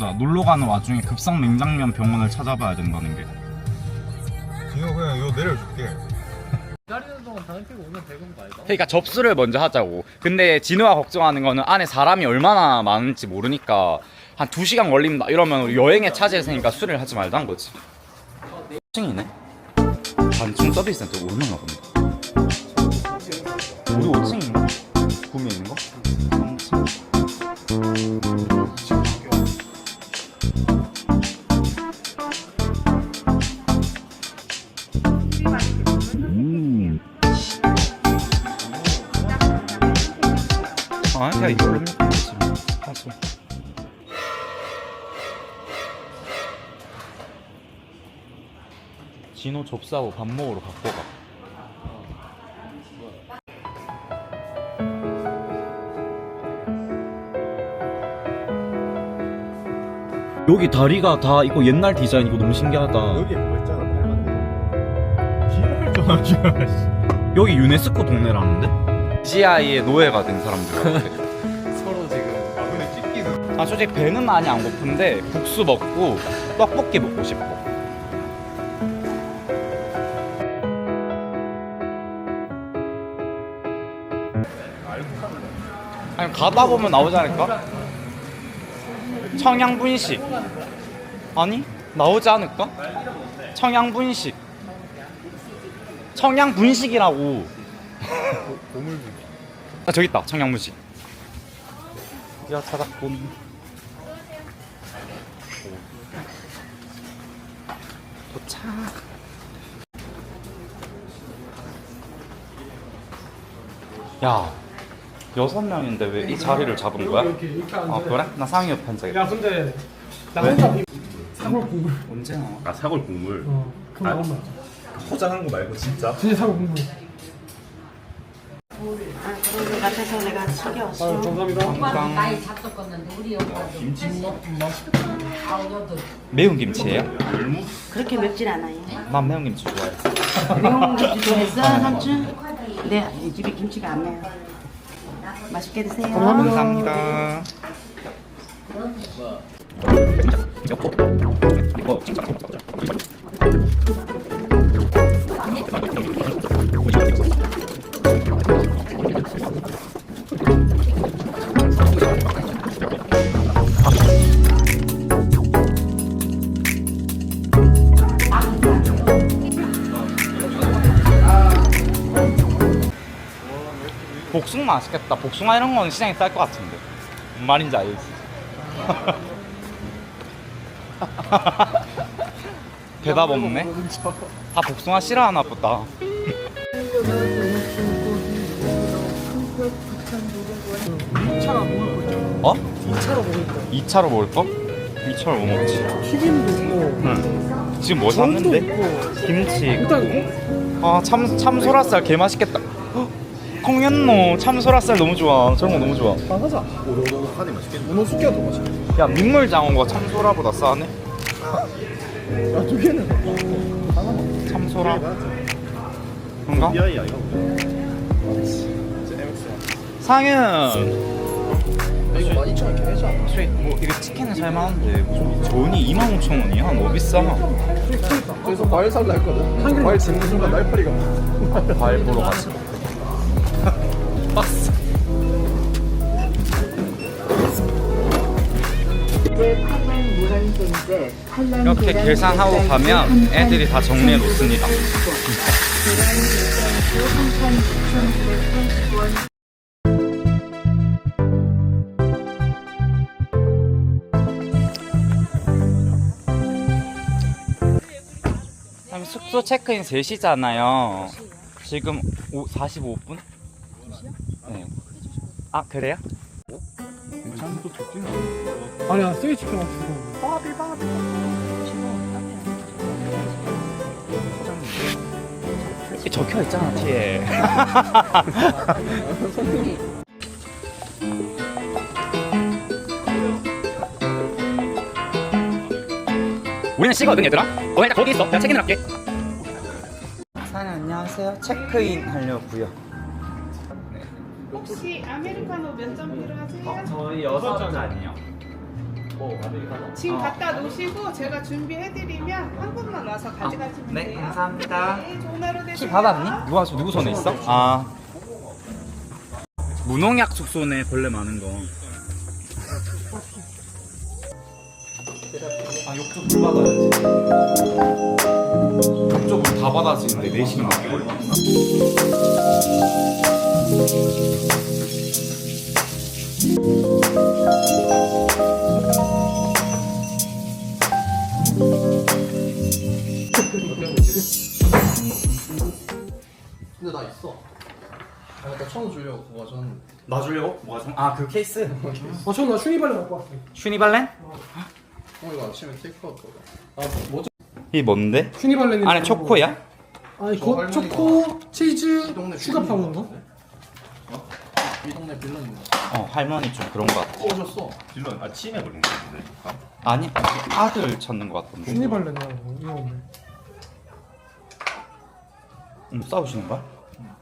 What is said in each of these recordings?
웃기다. 놀러 가는 와중에 급성 맹장면 병원을 찾아봐야 된다는 게. 이거 그냥 이거 내려줄게. 기다리는 동안 담배 피고 오면 되는 거 아니다? 그러니까 접수를 먼저 하자고. 근데 진우가 걱정하는 거는 안에 사람이 얼마나 많은지 모르니까 한 2시간 걸린다 이러면 여행에 차지했으니까 술을 하지 말자는 거지. 5층이네. 반충 서비스 센터 얼마나 본다. 우리 5층인가? 구미 있는 거? 진호 접수하고 밥 먹으러 갖고 가. 여기 다리가 다 이거 옛날 디자인이고 너무 신기하다. 여기 뭐 있잖아, 빨간데. 지랄 좀 하지 여기 유네스코 동네라는데? GI의 노예가 된 사람들. 서로 지금 아, 근데 찍기는. 아 솔직히 배는 많이 안 고픈데 국수 먹고 떡볶이 먹고 싶어. 아니 가다 보면 나오지 않을까? 청양 분식. 아니 나오지 않을까? 청양 분식. 청양 분식이라고. 고물비. 아 저기 있다. 청양 분식. 야 찾았군 도착 야 여섯 명인데 왜 이 자리를 잡은 거야? 이렇게 이렇게 앉아. 아 그래? 나 상위 옆에 앉아야겠다 야 근데 나 혼자 비... 사골 국물. 언제 나와? 아, 사골 국물. 어. 그럼 나온다. 포장한 거 말고 진짜? 진짜 사골 국물. 아, 그런 것 같아서 내가 아 챙겨왔어요. 감사합니다. 우리 김치 여덟 매운 김치예요? 그렇게 맵진 않아요. 난 매운 김치 좋아해 매운 김치 좋아했어, 삼촌? 네, 이 집에 김치가 안 매요. 맛있게 드세요. 감사합니다 복숭아 맛있겠다. 복숭아 이런 건 시장에 쌀 것 같은데. 뭔 말인지 알지? 대답 없네. 다 복숭아 싫어하나 보다. 어? 2차로 먹을 거. 2차로 먹을 거? 2차로 뭐 먹지? 튀김도 있고. 응. 지금 뭐 샀는데? 김치. 일단 아, 참, 참소라살 개 맛있겠다. 헉, 콩연노 참소라살 너무 좋아. 저런 거 너무 좋아. 나가자. 오로로 하니 맛있겠네. 문어 숙기가 더 맛있어. 야, 민물장어가 참소라보다 싸네? 야두 개는 하나만. 참소라. 그런가? 비아이야, 이거. 상현! 이거 12,000원 이렇게 해줘. 뭐 이거 치킨은 살만한데 뭐 전이 25,000원이야? 너무 비싸. 그래서 과일 살라 했거든. 과일 짓는 순간 날파리가. 과일 보러 가자. 이렇게 계산하고 가면 애들이 다 정리해 놓습니다. 숙소 체크인 3시잖아요. 지금 오, 45분? 네. 아, 그래요? 아니야 없어. 이 적혀 있잖아, 뒤에. 우리는 C거든, 얘들아. 너 일단 거기 있어. 내가 책임을 할게. 사장님, 안녕하세요. 체크인 하려고요. 혹시 아메리카노 몇잔 필요하세요? 저희 여섯 잔이요. 지금 갖다 놓으시고 제가 준비해드리면 한 분만 와서 가져가시면 네, 돼요. 감사합니다. 네, 좋은 하루 되세요. 키 받았니? 누가 누구 손에 있어? 아 무농약 숙소네 벌레 많은 거. 아 욕조 물 받아야지. 욕조 물다 받아지는데 4시간밖에 걸려. 나 천원 주려고 그거 전. 나 주려고? 뭐가 좀? 아 그 케이스. 어, 저나 슈니발레 갖고 왔어요. 슈니발렌? 어 이거 아침에 테이크아웃 거다. 아 뭐? 이게 뭔데? 슈니발레는 안에 초코야? 아니, 저 거, 할머니가 초코, 치즈, 동네 슈가 빌런인 같은데? 어? 이 동네 빌런인가? 어 할머니 좀 그런 거 같아. 꼬셨어. 빌런 아 치매 걸린 거 같은데. 아, 아니 아들 찾는 거 같던데. 슈니발레는 이거 없네. 음, 싸우시는 거야?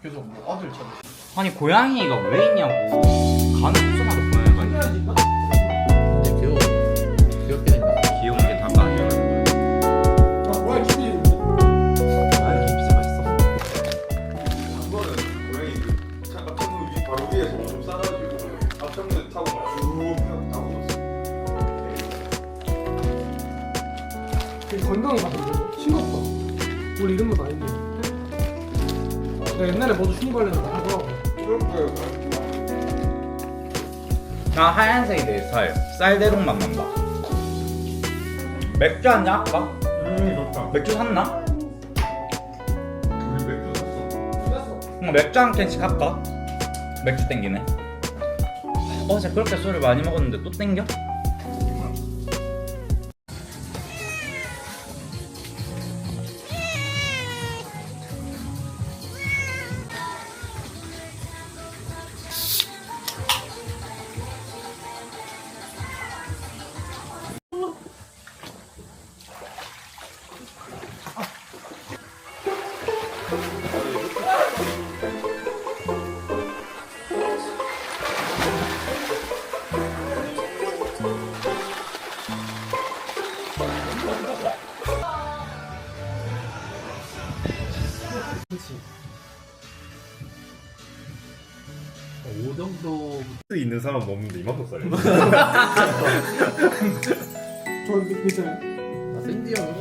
그래서 뭐 아들 찾아. 아니 고양이가 왜 있냐고. 가는 곳마다 고양이가 있냐? 근데 귀여워. 귀엽게 생겼어. 귀여운 게 다가 아니야. 아, 뭐야, 기분이. 아유 진짜 맛있어. 그거는 고양이 그차 앞창문 위 바로 위에서 좀 싸가지고 앞창문 타고 쭉 하고 타고 것 같은데? 싱겁다. 원래 이런 건 아닌데. 내가 옛날에 모두 슈니발레는 나 하얀색이 내 살. 쌀대롱 맛 난다. 맥주 한잔 할까? 음 좋다. 맥주 샀나? 우리 맥주 샀어. 응, 맥주 한 캔씩 할까? 맥주 땡기네. 어제 그렇게 술을 많이 먹었는데 또 땡겨? 사람 없는데 이만큼 쌀. 저 밑에. 아 샌디 형으로?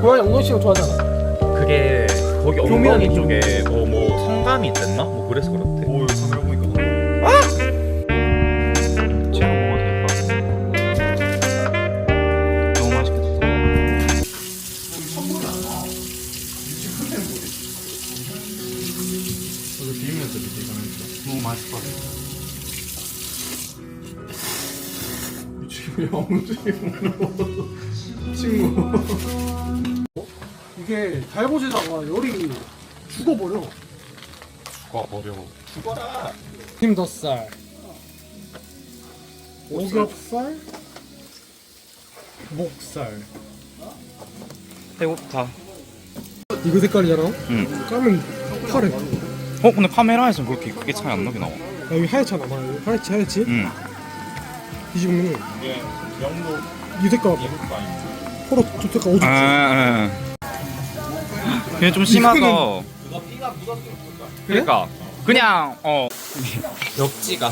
고양이 엉덩이씨가 좋아하잖아. 그게 거기 엉덩이. 쪽에 성감이 있댔나? 뭐 그래서 그렇대. 오 이거 카메라 보니까 제가 먹어도 될까? 너무 맛있겠다. 이거 비우면서 밑에 가면 너무 맛있을 것 같아. 지금 영주 친구. 이게 달고지다가 열이 죽어버려. 와 버려. 힘덧살. 오겹살. 목살. 배고프다. 이거 색깔이잖아. 응. 까면 파래. 어 근데 카메라에서 그렇게 크게 차이 안 나게 나와. 아, 여기 하얗잖아. 봐. 여기 하얗지 하얗지. 응. 뒤집으면 이게 영도 이 색깔 봐. 서로 두 색깔 어둡지. 아, 그냥 좀 심하다. 그러니까 그냥 어. 벽지가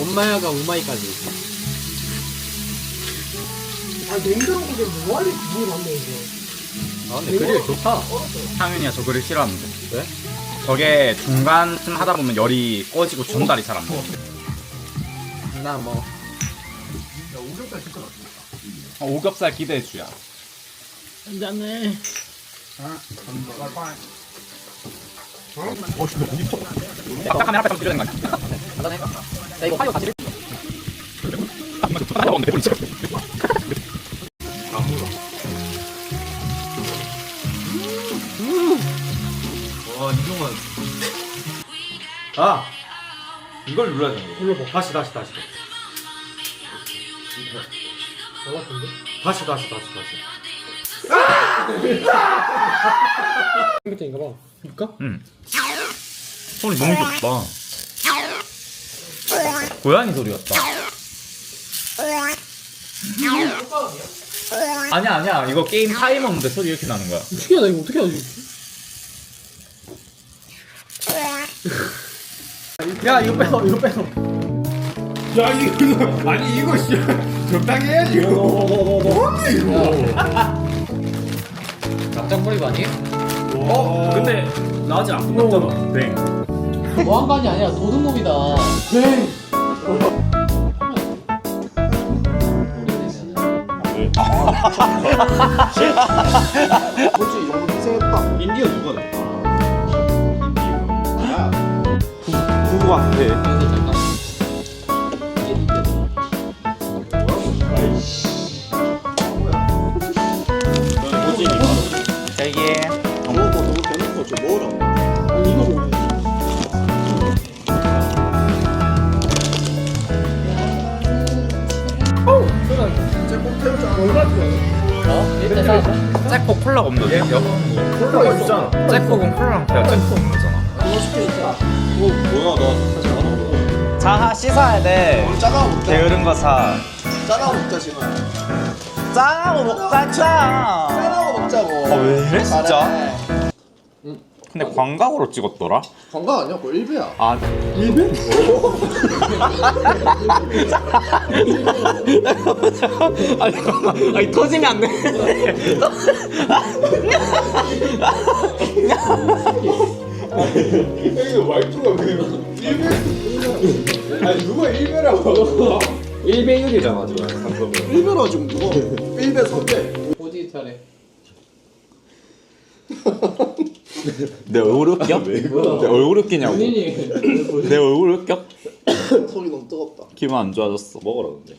엄마야가 우마이까지. 아 냉장고에 뭐하니 그거 많네 이거. 아 근데 그릴 좋다. 상윤이야 저 그릇 싫어하는데 왜? 저게 중간쯤 하다 보면 열이 꺼지고 전달이 잘 안 돼. 나 뭐. 어, 오겹살 기대해 주야. 한잔해. 딱 카메라 앞에 들어야 되는 거 아니야? 나 이거 화요 같이. 와 이종원. 아 이걸 눌러야 되는 거. 눌러봐. 다시 다시 다시. 다시 다시 다시 다시. 컴퓨터인가 봐. 볼까? 응. 소리 너무 좋다. 고양이 소리 같다. 아니야 아니야 이거 게임 타이머인데 소리 이렇게 나는 거야. 특이하다 이거 어떻게 하지? 야 이거 빼서 이거 빼서. 야 이거 아니 이거 씨 적당히 해야지. 뭔데 이거? 납작머리 아니에요? 어 근데 나 아직 안 끝났잖아. 네. 뭐한간이 아니라 도둑놈이다. 뭐지 이 정도 희생했다. 인디어 누가? 인디어. 누구 같아? 되게 어? 1대 4. 잭포 콜라가 없는데? 콜라 있잖아. 잭포는 콜라랑 배야 잭포 없는 거잖아. 어 뭐야 나 사실 안 먹어. 자 씻어야 돼. 짜가 먹자. 게으른 거 사. 짜가 먹자 지금. 짱하고 먹자 짱. 짜가 먹자고. 아, 왜 이래, 진짜? 잘해. 근데 광각으로 찍었더라? 건강 아니야? 그거 1배야. 아 아니, 아니 터지면 안 돼. 이거 말투가 그냥 1배. 아니 누가 1배라고? 1배율이잖아 지금. 1배로 지금 누가 1배 3배. 보지 차례. 내 얼굴 웃겨? 내 얼굴 웃기냐고. 내 얼굴 웃겨? 속이 너무 뜨겁다. 기분 안 좋아졌어. 먹어라 근데.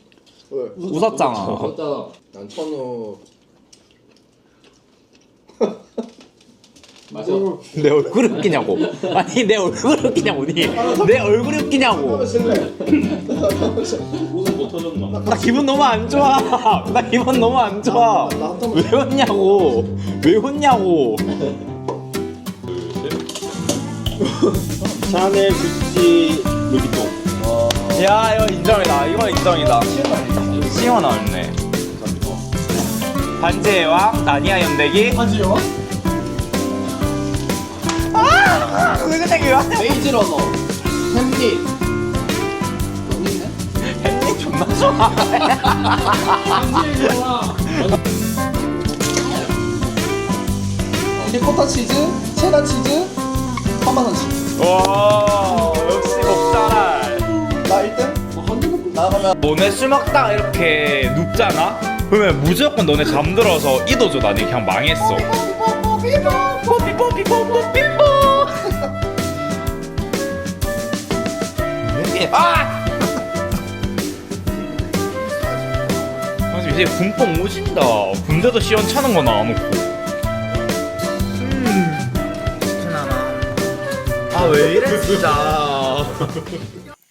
왜? 웃었잖아. 맞다. 난 천우. 마셔. 내 얼굴 웃기냐고. 아니 내 얼굴 웃기냐고 니. 내 얼굴 웃기냐고. 실례. 나 기분 너무 안 좋아. 나 기분 너무 안 좋아. 왜 웃냐고. 왜 웃냐고. 샤넬 뷰티 루비통. 야 이거 인정이다. 이거 인정이다. 시원하네. 반지의 왕 나니아 연대기. 하지요? 은근대기가 메이지 러너. 햄릿. 햄릿 존나 좋아. 리코타 치즈, 체다 치즈, 파마산 치즈. 와 역시 먹잘. 나 1등? 나가면 너네 술 먹다가 이렇게 눕잖아? 그러면 무조건 너네 잠들어서 이도줘 나니 그냥 망했어 아! 사실 이제 군법 오진다 군대도 시원찮은 거 나와놓고 아 왜 이래 진짜